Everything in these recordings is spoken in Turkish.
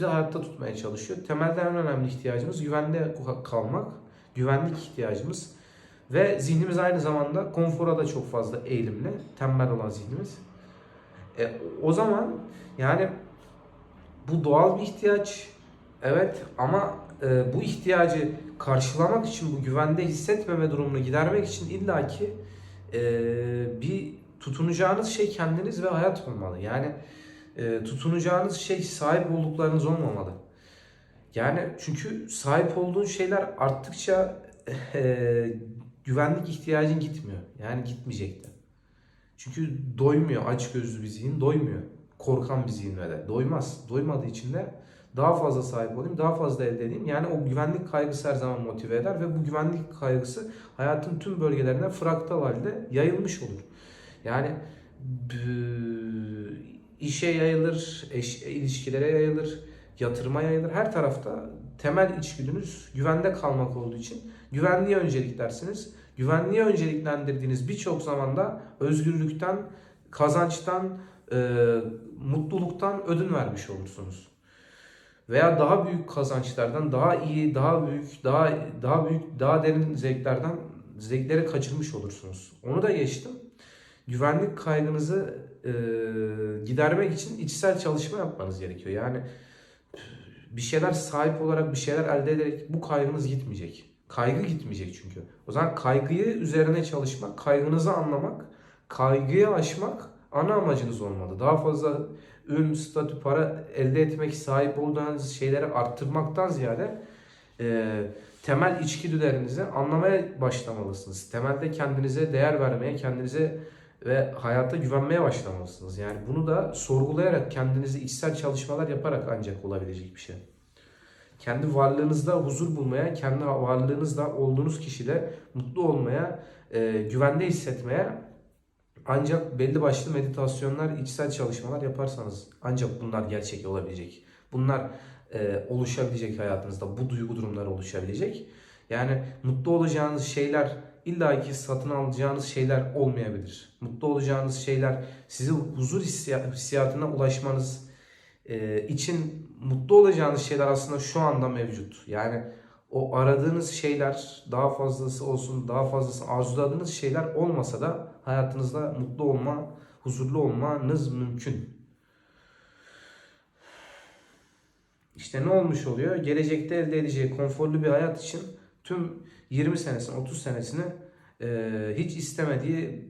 bizi hayatta tutmaya çalışıyor. Temelde en önemli ihtiyacımız güvende kalmak, güvenlik ihtiyacımız ve zihnimiz aynı zamanda konfora da çok fazla eğilimli, tembel olan zihnimiz. E, o zaman yani bu doğal bir ihtiyaç, evet ama e, bu ihtiyacı karşılamak için bu güvende hissetmeme durumunu gidermek için illaki e, bir tutunacağınız şey kendiniz ve hayat olmalı. Yani e, tutunacağınız şey sahip olduklarınız olmamalı. Yani çünkü sahip olduğun şeyler arttıkça e, güvenlik ihtiyacın gitmiyor. Yani gitmeyecek de. Çünkü doymuyor aç gözlü bir zihin doymuyor. Korkan bir zihin de doymaz. Doymadığı için de daha fazla sahip olayım, daha fazla elde edeyim. Yani o güvenlik kaygısı her zaman motive eder ve bu güvenlik kaygısı hayatın tüm bölgelerine fraktal halde yayılmış olur. Yani işe yayılır, eş, ilişkilere yayılır, yatırıma yayılır. Her tarafta temel içgüdünüz güvende kalmak olduğu için güvenliğe önceliklersiniz. Güvenliğe önceliklendirdiğiniz birçok zamanda özgürlükten, kazançtan, e, mutluluktan ödün vermiş olursunuz. Veya daha büyük kazançlardan, daha iyi, daha büyük, daha daha büyük, daha derin zevklerden zevkleri kaçırmış olursunuz. Onu da geçtim. Güvenlik kaygınızı e, gidermek için içsel çalışma yapmanız gerekiyor. Yani bir şeyler sahip olarak bir şeyler elde ederek bu kaygınız gitmeyecek. Kaygı gitmeyecek çünkü. O zaman kaygıyı üzerine çalışmak, kaygınızı anlamak, kaygıyı aşmak ana amacınız olmalı. Daha fazla ün, statü, para elde etmek, sahip olduğunuz şeyleri arttırmaktan ziyade e, temel içgüdülerinizi anlamaya başlamalısınız. Temelde kendinize değer vermeye, kendinize ve hayata güvenmeye başlamalısınız. Yani bunu da sorgulayarak, kendinizi içsel çalışmalar yaparak ancak olabilecek bir şey. Kendi varlığınızda huzur bulmaya, kendi varlığınızda olduğunuz kişide mutlu olmaya, e, güvende hissetmeye ancak belli başlı meditasyonlar, içsel çalışmalar yaparsanız ancak bunlar gerçek olabilecek. Bunlar e, oluşabilecek hayatınızda, bu duygu durumları oluşabilecek. Yani mutlu olacağınız şeyler illa ki satın alacağınız şeyler olmayabilir. Mutlu olacağınız şeyler sizi huzur hissiya- hissiyatına ulaşmanız e, için mutlu olacağınız şeyler aslında şu anda mevcut. Yani o aradığınız şeyler daha fazlası olsun, daha fazlası arzuladığınız şeyler olmasa da hayatınızda mutlu olma, huzurlu olmanız mümkün. İşte ne olmuş oluyor? Gelecekte elde edeceği konforlu bir hayat için tüm 20 senesini, 30 senesini e, hiç istemediği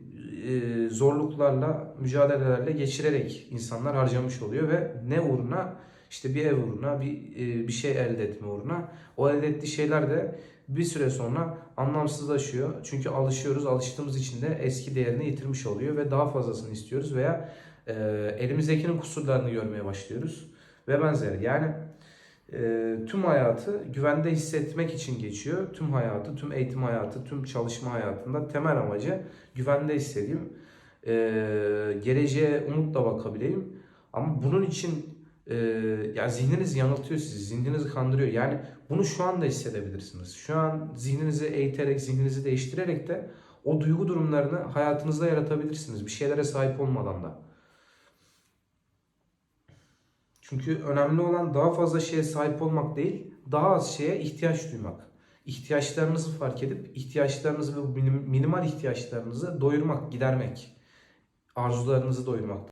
e, zorluklarla, mücadelelerle geçirerek insanlar harcamış oluyor ve ne uğruna? İşte bir ev uğruna, bir e, bir şey elde etme uğruna. O elde ettiği şeyler de bir süre sonra anlamsızlaşıyor. Çünkü alışıyoruz, alıştığımız için de eski değerini yitirmiş oluyor ve daha fazlasını istiyoruz veya e, elimizdekinin kusurlarını görmeye başlıyoruz ve benzeri. Yani e, tüm hayatı güvende hissetmek için geçiyor. Tüm hayatı, tüm eğitim hayatı, tüm çalışma hayatında temel amacı güvende hissedeyim. E, geleceğe umutla bakabileyim. Ama bunun için e, ya zihniniz yanıltıyor sizi, zihninizi kandırıyor. Yani bunu şu anda hissedebilirsiniz. Şu an zihninizi eğiterek, zihninizi değiştirerek de o duygu durumlarını hayatınızda yaratabilirsiniz. Bir şeylere sahip olmadan da. Çünkü önemli olan daha fazla şeye sahip olmak değil, daha az şeye ihtiyaç duymak. İhtiyaçlarınızı fark edip ihtiyaçlarınızı ve minim- minimal ihtiyaçlarınızı doyurmak, gidermek. Arzularınızı doyurmak.